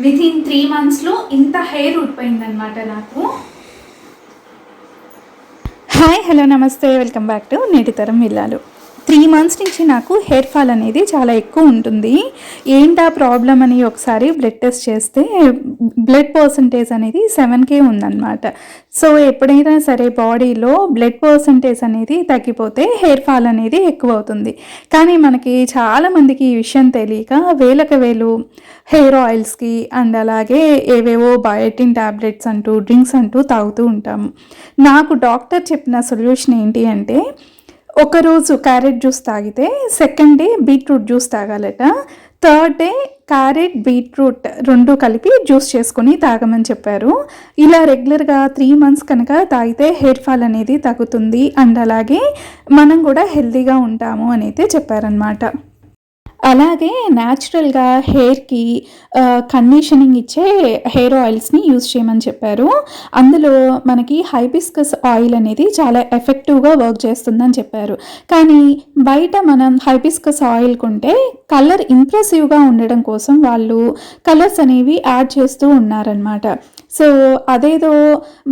With in three మంత్స్లో ఇంత hair ఉడిపోయిందనమాట నాకు. హాయ్ హలో నమస్తే. వెల్కమ్ బ్యాక్ టు నేటి తరం విల్లాలు. త్రీ మంత్స్ నుంచి నాకు హెయిర్ ఫాల్ అనేది చాలా ఎక్కువ ఉంటుంది. ఏంటా ప్రాబ్లం అని ఒకసారి బ్లడ్ టెస్ట్ చేస్తే బ్లడ్ పర్సంటేజ్ అనేది సెవెన్ కే ఉందన్నమాట. సో ఎప్పుడైనా సరే బాడీలో బ్లడ్ పర్సంటేజ్ అనేది తగ్గిపోతే హెయిర్ ఫాల్ అనేది ఎక్కువ అవుతుంది కానీ మనకి చాలామందికి ఈ విషయం తెలియక వేలకు వేలు హెయిర్ ఆయిల్స్కి అండ్ అలాగే ఏవేవో బయోటిన్ ట్యాబ్లెట్స్ అంటూ డ్రింక్స్ అంటూ తాగుతూ ఉంటాము. నాకు డాక్టర్ చెప్పిన సొల్యూషన్ ఏంటి అంటే ఒకరోజు క్యారెట్ జ్యూస్ తాగితే సెకండ్ డే బీట్రూట్ జ్యూస్ తాగాలట. థర్డ్ డే క్యారెట్ బీట్రూట్ రెండు కలిపి జ్యూస్ చేసుకుని తాగమని చెప్పారు. ఇలా రెగ్యులర్గా త్రీ మంత్స్ కనుక తాగితే హెయిర్ ఫాల్ అనేది తగ్గుతుంది. అండ్ అలాగే మనం కూడా హెల్తీగా ఉంటాము అని అయితే చెప్పారనమాట అలాగే న్యాచురల్గా హెయిర్కి కండిషనింగ్ ఇచ్చే హెయిర్ ఆయిల్స్ని యూజ్ చేయమని చెప్పారు. అందులో మనకి హైబిస్కస్ ఆయిల్ అనేది చాలా ఎఫెక్టివ్గా వర్క్ చేస్తుందని చెప్పారు. కానీ బయట మనం హైబిస్కస్ ఆయిల్ కొంటే కలర్ ఇంప్రెసివ్గా ఉండడం కోసం వాళ్ళు కలర్స్ అనేవి యాడ్ చేస్తూ ఉన్నారనమాట సో అదేదో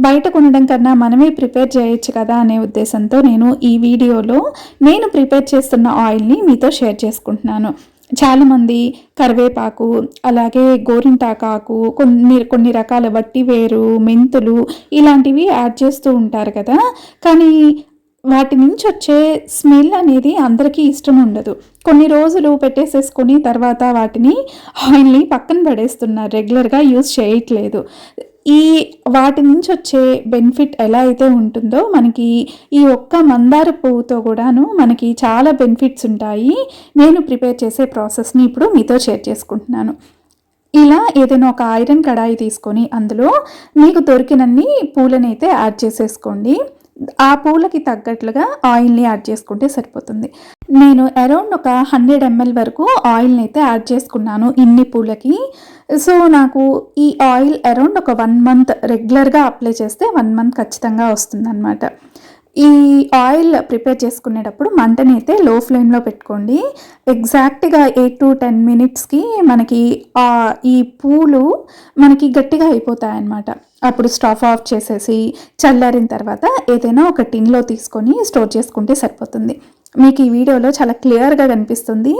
బయట కొనడం కన్నా మనమే ప్రిపేర్ చేయొచ్చు కదా అనే ఉద్దేశంతో నేను ఈ వీడియోలో నేను ప్రిపేర్ చేస్తున్న ఆయిల్ని మీతో షేర్ చేసుకుంటున్నాను. చాలామంది కరివేపాకు అలాగే గోరింటాకాకు కొన్ని కొన్ని రకాల వట్టి వేరు మెంతులు ఇలాంటివి యాడ్ చేస్తూ ఉంటారు కదా. కానీ వాటి నుంచి వచ్చే స్మెల్ అనేది అందరికీ ఇష్టం ఉండదు. కొన్ని రోజులు పెట్టేసేసుకొని తర్వాత వాటిని ఆయిల్ని పక్కన పడేస్తున్నారు రెగ్యులర్గా యూజ్ చేయట్లేదు. ఈ వాటి నుంచి వచ్చే బెనిఫిట్ ఎలా అయితే ఉంటుందో మనకి ఈ ఒక్క మందార పువ్వుతో కూడాను మనకి చాలా బెనిఫిట్స్ ఉంటాయి. నేను ప్రిపేర్ చేసే ప్రాసెస్ని ఇప్పుడు మీతో షేర్ చేసుకుంటున్నాను. ఇలా ఏదైనా ఒక ఐరన్ కడాయి తీసుకొని అందులో మీకు దొరికినన్ని పూలనైతే యాడ్ చేసేసుకోండి. ఆ పూలకి తగ్గట్లుగా ఆయిల్ని యాడ్ చేసుకుంటే సరిపోతుంది. నేను అరౌండ్ ఒక హండ్రెడ్ ఎంఎల్ వరకు ఆయిల్ని అయితే యాడ్ చేసుకున్నాను ఇన్ని పూలకి. సో నాకు ఈ ఆయిల్ అరౌండ్ ఒక వన్ మంత్ రెగ్యులర్గా అప్లై చేస్తే వన్ మంత్ ఖచ్చితంగా వస్తుందన్నమాట. ఈ ఆయిల్ ప్రిపేర్ చేసుకునేటప్పుడు మంటని అయితే లో ఫ్లేమ్లో పెట్టుకోండి. ఎగ్జాక్ట్గా ఎయిట్ టు టెన్ మినిట్స్కి మనకి ఈ పూలు మనకి గట్టిగా అయిపోతాయి అన్నమాట అప్పుడు స్టవ్ ఆఫ్ చేసేసి చల్లారిన తర్వాత ఏదైనా ఒక టిన్లో తీసుకొని స్టోర్ చేసుకుంటే సరిపోతుంది. మీకు ఈ వీడియోలో చాలా క్లియర్గా కనిపిస్తుంది.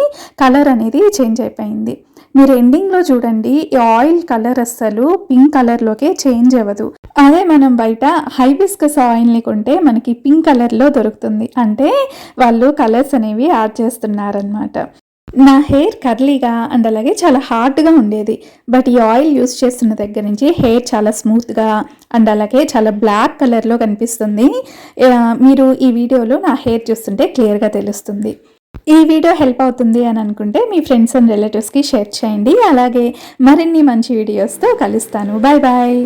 కలర్ అనేది చేంజ్ అయిపోయింది. మీరు ఎండింగ్లో చూడండి ఈ ఆయిల్ కలర్ అస్సలు పింక్ కలర్లోకే చేంజ్ అవ్వదు. అదే మనం బయట హైబిస్కస్ ఆయిల్ని కొంటే మనకి పింక్ కలర్లో దొరుకుతుంది. అంటే వాళ్ళు కలర్స్ అనేవి యాడ్ చేస్తున్నారనమాట నా హెయిర్ కర్లీగా అండ్ అలాగే చాలా హార్డ్గా ఉండేది. బట్ ఈ ఆయిల్ యూస్ చేస్తున్న దగ్గర నుంచి హెయిర్ చాలా స్మూత్గా అండ్ అలాగే చాలా బ్లాక్ కలర్లో కనిపిస్తుంది. మీరు ఈ వీడియోలో నా హెయిర్ చూస్తుంటే క్లియర్గా తెలుస్తుంది. ఈ వీడియో హెల్ప్ అవుతుంది అని అనుకుంటే మీ ఫ్రెండ్స్ అండ్ రిలేటివ్స్కి షేర్ చేయండి. అలాగే మరిన్ని మంచి వీడియోస్తో కలుస్తాను. Bye bye